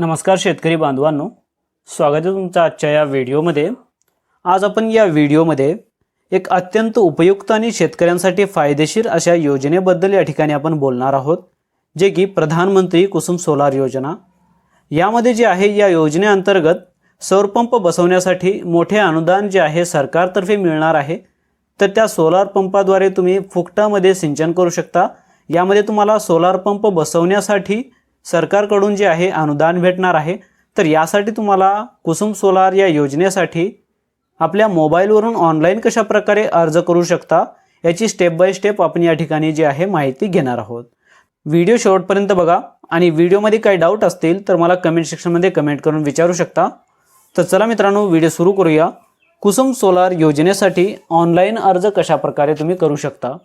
नमस्कार शेतकरी बांधवांनो. स्वागत आहे तुमचं आजच्या या व्हिडिओमध्ये. आज आपण या व्हिडिओमध्ये एक अत्यंत उपयुक्त आणि शेतकऱ्यांसाठी फायदेशीर अशा योजनेबद्दल या ठिकाणी आपण बोलणार आहोत जे की प्रधानमंत्री कुसुम सोलार योजना. यामध्ये जे आहे या योजनेअंतर्गत सौरपंप बसवण्यासाठी मोठे अनुदान जे आहे सरकारतर्फे मिळणार आहे. तर त्या सोलार पंपाद्वारे तुम्ही फुकटामध्ये सिंचन करू शकता. यामध्ये तुम्हाला सोलार पंप बसवण्यासाठी सरकारकडून जे आहे अनुदान भेटणार आहे. तर यासाठी तुम्हाला कुसुम सोलार या योजनेसाठी आपल्या मोबाईलवरून ऑनलाईन कशा प्रकारे अर्ज करू शकता याची स्टेप बाय स्टेप आपण या ठिकाणी जी आहे माहिती घेणार आहोत. व्हिडिओ शेवटपर्यंत बघा आणि व्हिडिओमध्ये काही डाऊट असतील तर मला कमेंट सेक्शनमध्ये कमेंट करून विचारू शकता. तर चला मित्रांनो व्हिडिओ सुरू करूया. कुसुम सोलार योजनेसाठी ऑनलाईन अर्ज कशा प्रकारे तुम्ही करू शकता?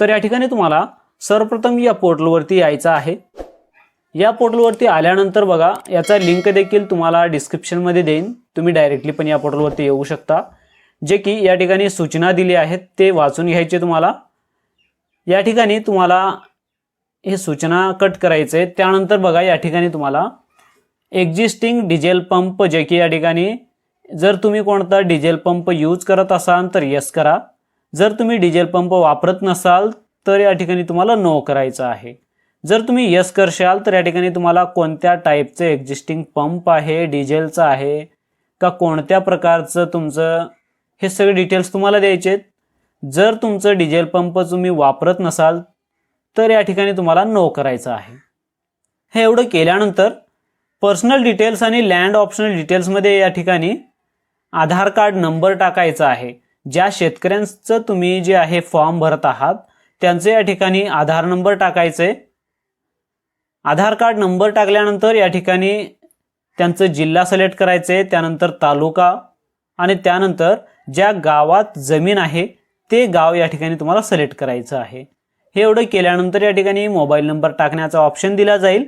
तर या ठिकाणी तुम्हाला सर्वप्रथम या पोर्टलवरती यायचं आहे. या पोर्टलवरती आल्यानंतर बघा याचा लिंक देखील तुम्हाला डिस्क्रिप्शनमध्ये देईन. तुम्ही डायरेक्टली पण या पोर्टलवरती येऊ शकता. जे की या ठिकाणी सूचना दिली आहेत ते वाचून घ्यायचे तुम्हाला. या ठिकाणी तुम्हाला हे सूचना कट करायचे त्यानंतर बघा या ठिकाणी तुम्हाला एक्झिस्टिंग डिझेल पंप जे की या ठिकाणी जर तुम्ही कोणता डिझेल पंप यूज करत असाल तर यस करा. जर तुम्ही डिझेल पंप वापरत नसाल तर या ठिकाणी तुम्हाला नो करायचं आहे. जर तुम्ही यस करशाल तर या ठिकाणी तुम्हाला कोणत्या टाईपचे एक्झिस्टिंग पंप आहे डिझेलचं आहे का कोणत्या प्रकारचं तुमचं हे सगळे डिटेल्स तुम्हाला द्यायचे आहेत. जर तुमचं डिझेल पंप तुम्ही वापरत नसाल तर या ठिकाणी तुम्हाला नो करायचं आहे. हे एवढं केल्यानंतर पर्सनल डिटेल्स आणि लँड ऑप्शनल डिटेल्समध्ये या ठिकाणी आधार कार्ड नंबर टाकायचा आहे. ज्या शेतकऱ्यांचं तुम्ही जे आहे फॉर्म भरत आहात त्यांचे या ठिकाणी आधार नंबर टाकायचे आधार कार्ड नंबर टाकल्यानंतर या ठिकाणी त्यांचं जिल्हा सिलेक्ट आहे त्यानंतर तालुका आणि त्यानंतर ज्या गावात जमीन आहे ते गाव या ठिकाणी तुम्हाला सिलेक्ट करायचं आहे. हे एवढं केल्यानंतर या ठिकाणी मोबाईल नंबर टाकण्याचा ऑप्शन दिला जाईल.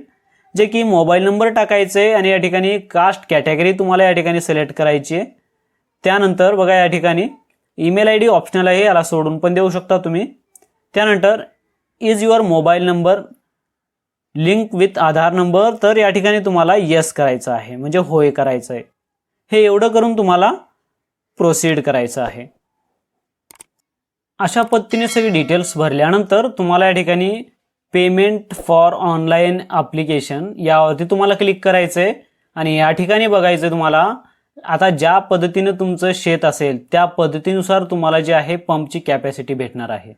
जे की मोबाईल नंबर टाकायचं आहे आणि या ठिकाणी कास्ट कॅटेगरी तुम्हाला या ठिकाणी सिलेक्ट करायची आहे. त्यानंतर बघा या ठिकाणी ईमेल आय डी ऑप्शनल आहे याला सोडून पण देऊ शकता तुम्ही. त्यानंतर is your mobile number link with Aadhaar number तर या ठिकाणी तुम्हाला येस करायचं आहे. म्हणजे होय करायचं आहे. हे एवढं करून तुम्हाला प्रोसीड करायचं आहे. अशा पद्धतीने सगळी डिटेल्स भरल्यानंतर तुम्हाला या ठिकाणी पेमेंट फॉर ऑनलाईन ॲप्लिकेशन यावरती तुम्हाला क्लिक करायचं आहे आणि या ठिकाणी बघायचं आहे तुम्हाला आता ज्या पद्धतीनं तुमचं शेत असेल त्या पद्धतीनुसार तुम्हाला जे आहे पंपची कॅपॅसिटी भेटणार आहे.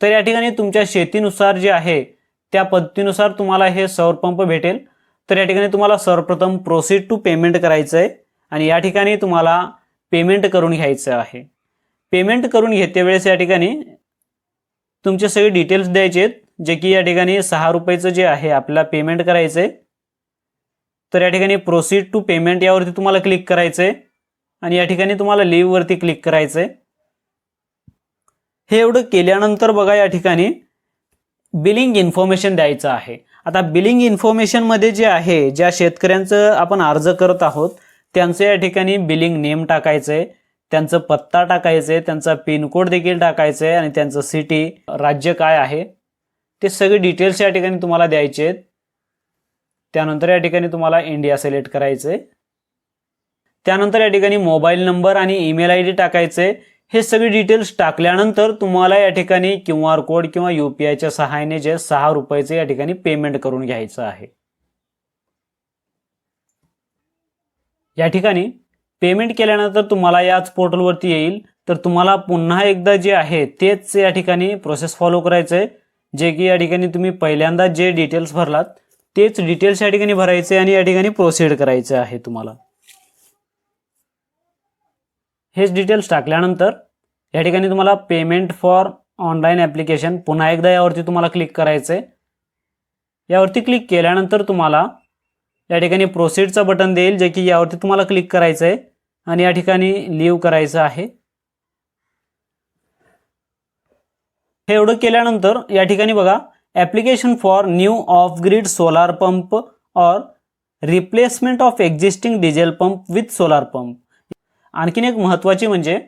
तर या ठिकाणी तुमच्या शेतीनुसार जे आहे त्या पद्धतीनुसार तुम्हाला हे सौर पंप भेटेल. तर या ठिकाणी तुम्हाला सर्वप्रथम प्रोसीड टू पेमेंट करायचं आहे आणि या ठिकाणी तुम्हाला पेमेंट करून घ्यायचं आहे. पेमेंट करून घेते वेळेस या ठिकाणी तुमचे सगळे डिटेल्स द्यायचे आहेत जे की या ठिकाणी सहा रुपयाचं जे आहे आपल्याला पेमेंट करायचं आहे तर या ठिकाणी प्रोसीड टू पेमेंट यावरती तुम्हाला क्लिक करायचं आहे आणि या ठिकाणी तुम्हाला लिव्हवरती क्लिक करायचं आहे हे एवढं केल्यानंतर बघा या ठिकाणी बिलिंग इन्फॉर्मेशन द्यायचं आहे. आता बिलिंग इन्फॉर्मेशनमध्ये जे आहे ज्या शेतकऱ्यांचं आपण अर्ज करत आहोत त्यांचं या ठिकाणी बिलिंग नेम टाकायचं आहे त्यांचं पत्ता टाकायचं आहे त्यांचा पिनकोड देखील टाकायचं आहे आणि त्यांचं सिटी राज्य काय आहे ते सगळे डिटेल्स या ठिकाणी तुम्हाला द्यायचे आहेत. त्यानंतर या ठिकाणी तुम्हाला इंडिया सिलेक्ट करायचं आहे त्यानंतर या ठिकाणी मोबाईल नंबर आणि ईमेल आय डी टाकायचं आहे हे सगळे डिटेल्स टाकल्यानंतर तुम्हाला या ठिकाणी क्यू आर कोड किंवा यू पी आयच्या सहाय्याने जे सहा रुपयाचे या ठिकाणी पेमेंट करून घ्यायचं आहे. या ठिकाणी पेमेंट केल्यानंतर तुम्हाला याच पोर्टलवरती येईल. तर तुम्हाला पुन्हा एकदा जे आहे तेच या ठिकाणी प्रोसेस फॉलो करायचं आहे जे की या ठिकाणी तुम्ही पहिल्यांदा जे डिटेल्स भरलात तेच डिटेल्स या ठिकाणी भरायचे आणि या ठिकाणी प्रोसीड करायचे आहे तुम्हाला. हेच डिटेल्स टाकल्यानंतर या ठिकाणी तुम्हाला पेमेंट फॉर ऑनलाईन ॲप्लिकेशन पुन्हा एकदा यावरती तुम्हाला क्लिक करायचं आहे यावरती क्लिक केल्यानंतर तुम्हाला या ठिकाणी प्रोसीडचं बटन देईल जे की यावरती तुम्हाला क्लिक करायचं आहे आणि या ठिकाणी लिव्ह करायचं आहे. हे एवढं केल्यानंतर या ठिकाणी बघा application for new off grid solar pump or replacement of existing diesel pump with solar pump आणखीन एक महत्त्वाची म्हणजे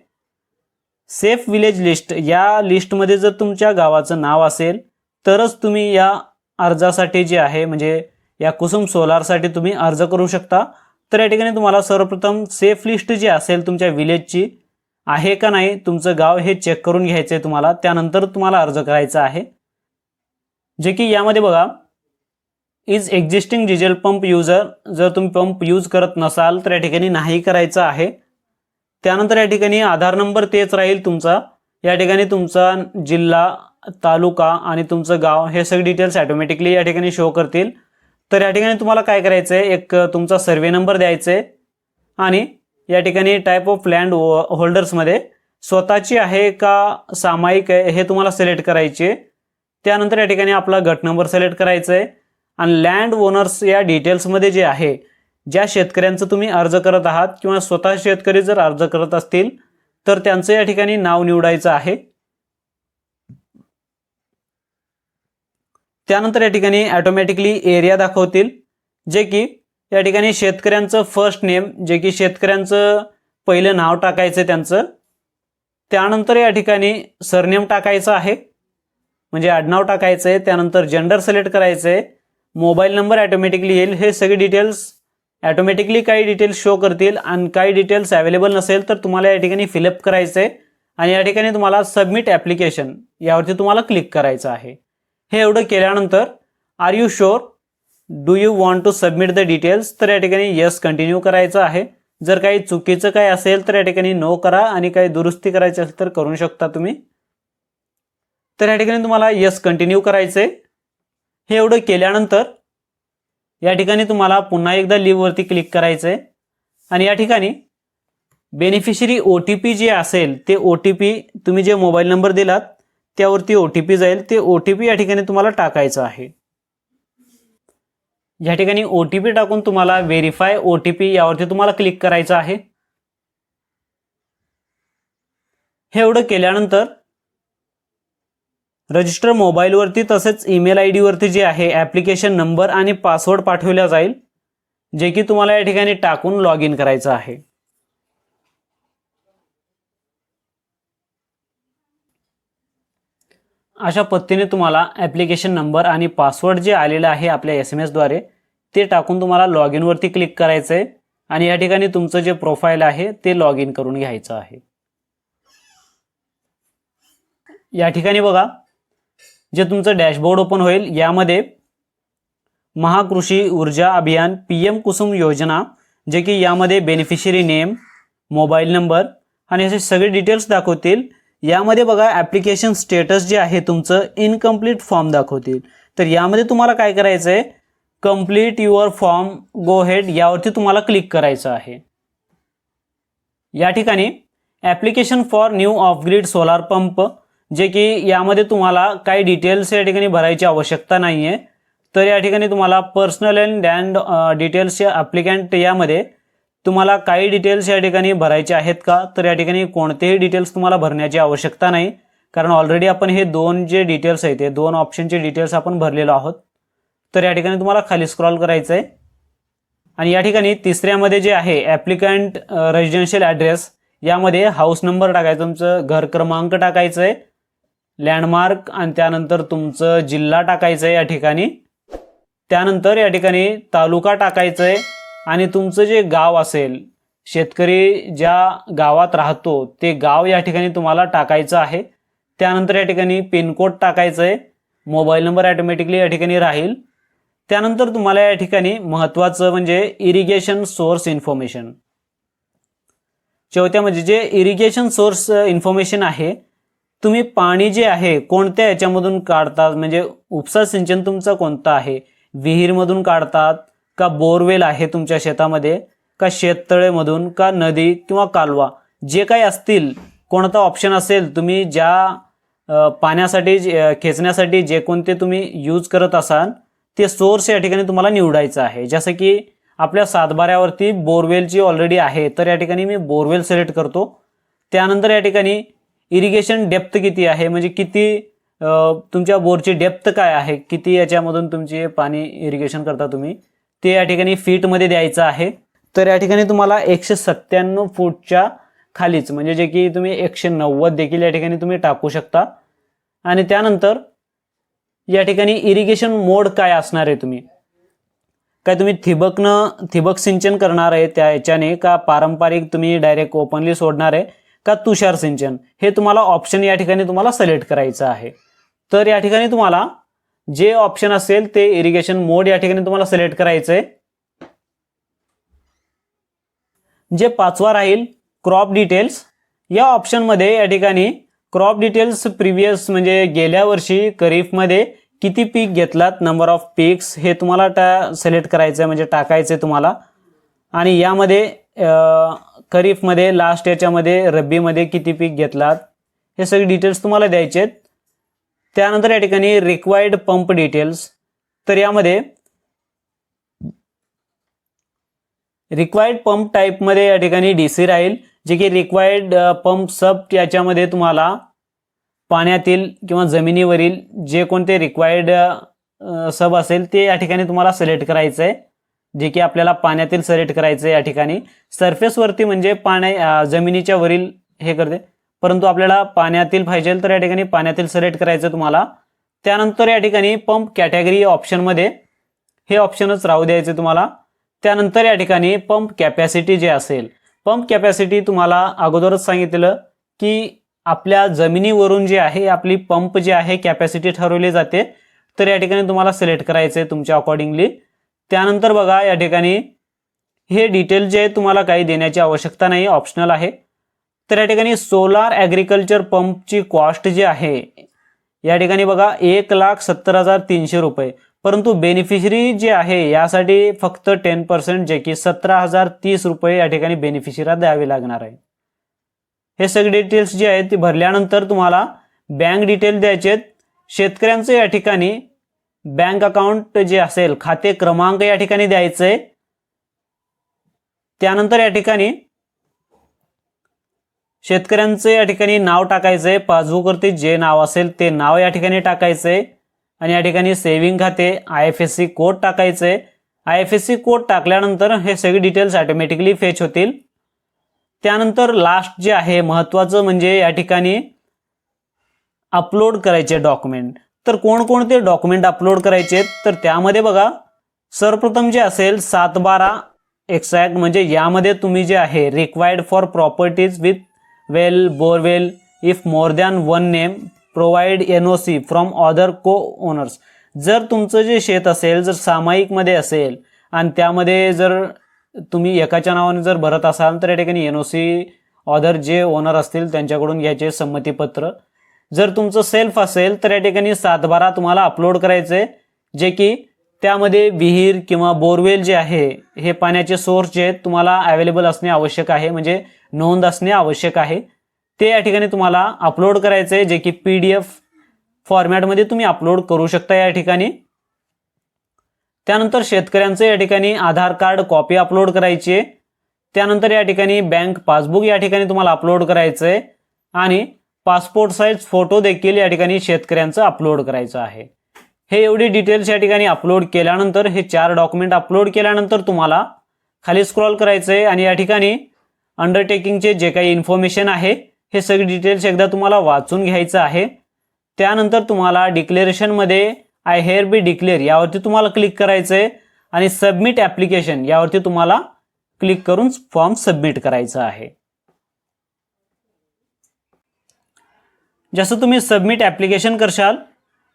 सेफ विलेज लिस्ट या लिस्टमध्ये जर तुमच्या गावाचं नाव असेल तरच तुम्ही या अर्जासाठी जे आहे म्हणजे या कुसुम सोलारसाठी तुम्ही अर्ज करू शकता. तर या ठिकाणी तुम्हाला सर्वप्रथम सेफ लिस्ट जी असेल तुमच्या विलेजची आहे का नाही तुमचं गाव हे चेक करून घ्यायचं आहे तुम्हाला. त्यानंतर तुम्हाला अर्ज करायचा आहे. जे की यामध्ये बघा is existing diesel pump user जर तुम्ही पंप यूज करत नसाल तर या ठिकाणी नाही करायचं आहे. त्यानंतर या ठिकाणी आधार नंबर तेच राहील तुमचा. या ठिकाणी तुमचा जिल्हा तालुका आणि तुमचं गाव हे सगळे डिटेल्स ॲटोमॅटिकली या ठिकाणी शो करतील. तर या ठिकाणी तुम्हाला काय करायचं आहे एक तुमचा सर्वे नंबर द्यायचा आहे आणि या ठिकाणी टाईप ऑफ लँड होल्डर्समध्ये स्वतःची आहे का सामायिक आहे हे तुम्हाला सिलेक्ट करायचे. त्यानंतर या ठिकाणी आपला गट नंबर सिलेक्ट करायचा आहे आणि लँड ओनर्स या डिटेल्समध्ये जे आहे ज्या शेतकऱ्यांचं तुम्ही अर्ज करत आहात किंवा स्वतः शेतकरी जर अर्ज करत असतील तर त्यांचं या ठिकाणी नाव निवडायचं आहे. त्यानंतर या ठिकाणी ॲटोमॅटिकली एरिया दाखवतील जे की या ठिकाणी शेतकऱ्यांचं फर्स्ट नेम जे की शेतकऱ्यांचं पहिलं नाव टाकायचं त्यांचं. त्यानंतर या ठिकाणी सरनेम टाकायचं आहे म्हणजे आडनाव टाकायचं आहे त्यानंतर जेंडर सिलेक्ट करायचं आहे मोबाईल नंबर ॲटोमॅटिकली येईल हे सगळे डिटेल्स ॲटोमॅटिकली काही डिटेल्स शो करतील आणि काही डिटेल्स अवेलेबल नसेल तर तुम्हाला या ठिकाणी फिलअप करायचं आहे आणि या ठिकाणी तुम्हाला सबमिट ॲप्लिकेशन यावरती तुम्हाला क्लिक करायचं आहे. हे एवढं केल्यानंतर are you sure do you want to submit the details तर या ठिकाणी येस कंटिन्यू करायचं आहे. जर काही चुकीचं काही असेल तर या ठिकाणी नो करा आणि काही दुरुस्ती करायची असेल तर करू शकता तुम्ही. तर या ठिकाणी तुम्हाला येस कंटिन्यू करायचं आहे हे एवढं केल्यानंतर या ठिकाणी तुम्हाला पुन्हा एकदा लिव्हवरती क्लिक करायचं आहे आणि या ठिकाणी बेनिफिशरी ओ टी पी जे असेल ते ओ टी पी तुम्ही जे मोबाईल नंबर दिलात त्यावरती ओ टी पी जाईल. ते ओ टी पी या ठिकाणी तुम्हाला टाकायचं आहे. या ठिकाणी ओ टी पी टाकून तुम्हाला व्हेरीफाय ओ टी पी यावरती तुम्हाला क्लिक करायचं आहे. हे एवढं केल्यानंतर रजिस्टर मोबाईलवरती तसेच ईमेल आय डीवरती जे आहे ॲप्लिकेशन नंबर आणि पासवर्ड पाठवला जाईल जे की तुम्हाला या ठिकाणी टाकून लॉग इन करायचं आहे. अशा पद्धतीने तुम्हाला ॲप्लिकेशन नंबर आणि पासवर्ड जे आलेलं आहे आपल्या एस एम एसद्वारे ते टाकून तुम्हाला लॉग इनवरती क्लिक करायचं आहे आणि या ठिकाणी तुमचं जे प्रोफाईल आहे ते लॉग इन करून घ्यायचं आहे. या ठिकाणी बघा जे तुमचं डॅशबोर्ड ओपन होईल यामध्ये महाकृषी ऊर्जा अभियान पी एम कुसुम योजना जे की यामध्ये बेनिफिशरी नेम मोबाईल नंबर आणि असे सगळे डिटेल्स दाखवतील. यामध्ये बघा ॲप्लिकेशन स्टेटस जे आहे तुमचं इनकम्प्लीट फॉर्म दाखवतील. तर यामध्ये तुम्हाला काय करायचं आहे complete your form go head यावरती तुम्हाला क्लिक करायचं आहे. या ठिकाणी application for new off grid solar pump जे की यामध्ये तुम्हाला काही डिटेल्स या ठिकाणी भरायची आवश्यकता नाही आहे तर या ठिकाणी तुम्हाला पर्सनल अँड अँड डिटेल्सचे ॲप्लिकंट यामध्ये तुम्हाला काही डिटेल्स या ठिकाणी भरायचे आहेत का? तर या ठिकाणी कोणतेही डिटेल्स तुम्हाला भरण्याची आवश्यकता नाही. कारण ऑलरेडी आपण हे दोन जे डिटेल्स आहेत ते दोन ऑप्शनचे डिटेल्स आपण भरलेलो आहोत. तर या ठिकाणी तुम्हाला खाली स्क्रॉल करायचं आहे आणि या ठिकाणी तिसऱ्यामध्ये जे आहे ॲप्लिकंट रेजिडेन्शियल ॲड्रेस यामध्ये हाऊस नंबर टाकायचं तुमचं घर क्रमांक टाकायचं आहे लँडमार्क आणि त्यानंतर तुमचं जिल्हा टाकायचं आहे या ठिकाणी. त्यानंतर या ठिकाणी तालुका टाकायचं आहे आणि तुमचं जे गाव असेल शेतकरी ज्या गावात राहतो ते गाव या ठिकाणी तुम्हाला टाकायचं आहे. त्यानंतर या ठिकाणी पिनकोड टाकायचं आहे. मोबाईल नंबर ॲटोमॅटिकली या ठिकाणी राहील. त्यानंतर तुम्हाला या ठिकाणी महत्त्वाचं म्हणजे इरिगेशन सोर्स इन्फॉर्मेशन चौथ्या म्हणजे जे इरिगेशन सोर्स इन्फॉर्मेशन आहे तुम्ही पाणी जे आहे कोणत्या याच्यामधून काढतात? म्हणजे उपसा सिंचन तुमचं कोणतं आहे? विहीरमधून काढतात का बोरवेल आहे तुमच्या शेतामध्ये? का शेततळेमधून? का नदी किंवा कालवा? जे काही असतील कोणता ऑप्शन असेल तुम्ही ज्या पाण्यासाठी खेचण्यासाठी जे कोणते तुम्ही यूज करत असाल ते सोर्स या ठिकाणी तुम्हाला निवडायचं आहे. जसं की आपल्या सातबाऱ्यावरती बोरवेलची ऑलरेडी आहे तर या ठिकाणी मी बोरवेल सिलेक्ट करतो. त्यानंतर या ठिकाणी इरिगेशन डेप्थ किती आहे? म्हणजे किती तुमच्या बोरची डेप्थ काय आहे? किती याच्यामधून तुमचे पाणी इरिगेशन करता तुम्ही? ते या ठिकाणी फीटमध्ये द्यायचं आहे. तर या ठिकाणी तुम्हाला एकशे सत्त्याण्णव फूटच्या खालीच म्हणजे जे की तुम्ही एकशे नव्वद देखील या ठिकाणी तुम्ही टाकू शकता. आणि त्यानंतर या ठिकाणी इरिगेशन मोड काय असणार आहे तुम्ही? काय तुम्ही ठिबकनं ठिबक सिंचन करणार आहे त्या याच्याने का पारंपरिक तुम्ही डायरेक्ट ओपनली सोडणार आहे? का तुषार सिंचन? हे तुम्हाला ऑप्शन या ठिकाणी तुम्हाला सिलेक्ट करायचं आहे. तर या ठिकाणी तुम्हाला जे ऑप्शन असेल ते इरिगेशन मोड या ठिकाणी तुम्हाला सिलेक्ट करायचं आहे जे पाचवा राहील क्रॉप डिटेल्स या ऑप्शनमध्ये या ठिकाणी क्रॉप डिटेल्स प्रिव्हियस म्हणजे गेल्या वर्षी खरीफमध्ये किती पीक घेतलात? नंबर ऑफ पीक्स हे तुम्हाला टा सिलेक्ट करायचं आहे म्हणजे टाकायचं आहे तुम्हाला. आणि यामध्ये खरीफमध्ये लास्ट याच्यामध्ये रब्बीमध्ये किती पीक घेतलात? हे सगळे डिटेल्स तुम्हाला द्यायचे आहेत. त्यानंतर या ठिकाणी रिक्वायर्ड पंप डिटेल्स तर यामध्ये रिक्वायर्ड पंप टाईपमध्ये या ठिकाणी डी सी राहील. जे की रिक्वायर्ड पंप सब याच्यामध्ये तुम्हाला पाण्यातील किंवा जमिनीवरील जे कोणते रिक्वायर्ड सब असेल ते या ठिकाणी तुम्हाला सिलेक्ट करायचं आहे जे की आपल्याला पाण्यातील सिलेक्ट करायचं आहे या ठिकाणी. सरफेसवरती म्हणजे पाण्या जमिनीच्या वरील हे करते. परंतु आपल्याला पाण्यातील पाहिजे तर या ठिकाणी पाण्यातील सिलेक्ट करायचं तुम्हाला. त्यानंतर या ठिकाणी पंप कॅटेगरी ऑप्शनमध्ये हे ऑप्शनच राहू द्यायचे तुम्हाला. त्यानंतर या ठिकाणी पंप कॅपॅसिटी जे असेल पंप कॅपॅसिटी तुम्हाला अगोदरच सांगितलं की आपल्या जमिनीवरून जे आहे आपली पंप जे आहे कॅपॅसिटी ठरवली जाते. तर या ठिकाणी तुम्हाला सिलेक्ट करायचं आहे तुमच्या अकॉर्डिंगली त्यानंतर बघा या ठिकाणी हे डिटेल जे आहे तुम्हाला काही देण्याची आवश्यकता नाही ऑप्शनल आहे. तर या ठिकाणी सोलार ॲग्रिकल्चर पंपची कॉस्ट जी आहे या ठिकाणी बघा एक लाख सत्तर हजार तीनशे रुपये. परंतु बेनिफिशरी जे आहे यासाठी फक्त टेन पर्सेंट जे की सतरा हजार तीस रुपये या ठिकाणी बेनिफिशरीला द्यावे लागणार आहे. हे सगळे डिटेल्स जे आहेत ते भरल्यानंतर तुम्हाला बँक डिटेल द्यायचे आहेत. शेतकऱ्यांचं या ठिकाणी बँक अकाउंट जे असेल खाते क्रमांक या ठिकाणी द्यायचं. आहे त्यानंतर या ठिकाणी शेतकऱ्यांचं या ठिकाणी नाव टाकायचं आहे पासबुकवरती जे नाव असेल ते नाव या ठिकाणी टाकायचं आहे आणि या ठिकाणी सेव्हिंग खाते I F S C code टाकायचं. आहे I F S C code टाकल्यानंतर हे सगळे डिटेल्स ऑटोमॅटिकली फेच होतील. त्यानंतर लास्ट जे आहे महत्त्वाचं म्हणजे या ठिकाणी अपलोड करायचे डॉक्युमेंट तर कोणकोणते डॉक्युमेंट अपलोड करायचे आहेत? तर त्यामध्ये बघा सर्वप्रथम जे असेल सात बारा एक्झॅक्ट म्हणजे यामध्ये तुम्ही जे आहे required for properties with well borewell if more than one name provide N O C from other co owners जर तुमचं जे शेत असेल जर सामायिकमध्ये असेल आणि त्यामध्ये जर तुम्ही एकाच्या नावाने जर भरत असाल तर या ठिकाणी एन ओ सी ऑदर जे ओनर असतील त्यांच्याकडून घ्यायचे संमतीपत्र. जर तुमचं सेल्फ असेल तर या ठिकाणी सातबारा तुम्हाला अपलोड करायचं आहे जे की त्यामध्ये विहीर किंवा बोरवेल जे आहे हे पाण्याचे सोर्स जे आहेत तुम्हाला अवेलेबल असणे आवश्यक आहे. म्हणजे नोंद असणे आवश्यक आहे. ते या ठिकाणी तुम्हाला अपलोड करायचं आहे जे की पी डी एफ फॉर्मॅटमध्ये तुम्ही अपलोड करू शकता या ठिकाणी. त्यानंतर शेतकऱ्यांचं या ठिकाणी आधार कार्ड कॉपी अपलोड करायची आहे त्यानंतर या ठिकाणी बँक पासबुक या ठिकाणी तुम्हाला अपलोड करायचं आहे आणि पासपोर्ट साईज फोटो देखील या ठिकाणी शेतकऱ्यांचं अपलोड करायचं आहे. हे एवढी डिटेल्स या ठिकाणी अपलोड केल्यानंतर हे चार डॉक्युमेंट अपलोड केल्यानंतर तुम्हाला खाली स्क्रॉल करायचं आहे आणि या ठिकाणी अंडरटेकिंगचे जे काही इन्फॉर्मेशन आहे हे सगळे डिटेल्स एकदा तुम्हाला वाचून घ्यायचं आहे. त्यानंतर तुम्हाला डिक्लेरेशनमध्ये आय हेअर बी डिक्लेअर यावरती तुम्हाला क्लिक करायचं आहे आणि सबमिट ॲप्लिकेशन यावरती तुम्हाला क्लिक करून फॉर्म सबमिट करायचा आहे. जसं तुम्ही सबमिट ॲप्लिकेशन करशाल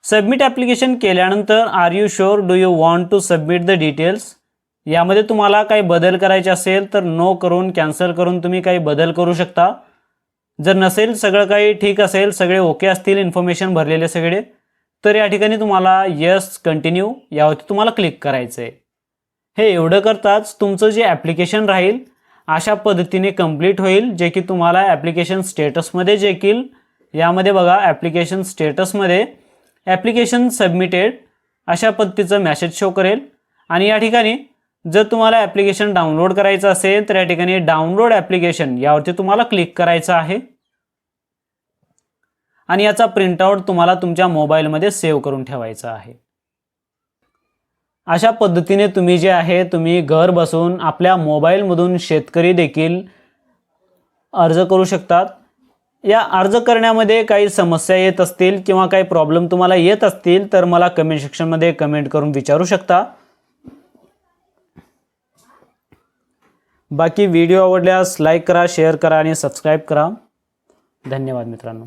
सबमिट ॲप्लिकेशन केल्यानंतर are you sure do you want to submit the details यामध्ये तुम्हाला काही बदल करायचे असेल तर नो करून कॅन्सल करून तुम्ही काही बदल करू शकता. जर नसेल सगळं काही ठीक असेल सगळे ओके असतील इन्फॉर्मेशन भरलेले सगळे तर या ठिकाणी तुम्हाला यस कंटिन्यू यावरती तुम्हाला क्लिक करायचं आहे हे एवढं करताच तुमचं जे ॲप्लिकेशन राहील अशा पद्धतीने कंप्लीट होईल जे की तुम्हाला ॲप्लिकेशन स्टेटसमध्ये देखील यामध्ये बघा ॲप्लिकेशन स्टेटसमध्ये ॲप्लिकेशन सबमिटेड अशा पद्धतीचं मॅसेज शो करेल. आणि या ठिकाणी जर तुम्हाला ॲप्लिकेशन डाउनलोड करायचं असेल तर या ठिकाणी डाउनलोड ॲप्लिकेशन यावरती तुम्हाला क्लिक करायचं आहे. आणि याचा प्रिंटआउट तुम्हाला तुमच्या मोबाईलमध्ये सेव्ह करून ठेवायचा आहे. अशा पद्धतीने तुम्ही जे आहे तुम्ही घर बसून आपल्या मोबाईलमधून शेतकरी देखील अर्ज करू शकतात. या अर्ज करण्यामध्ये काही समस्या येत असतील किंवा काही प्रॉब्लेम तुम्हाला येत असतील तर मला कमेंट सेक्शनमध्ये कमेंट करून विचारू शकता. बाकी व्हिडिओ आवडल्यास लाईक करा शेअर करा आणि सबस्क्राईब करा. धन्यवाद मित्रांनो.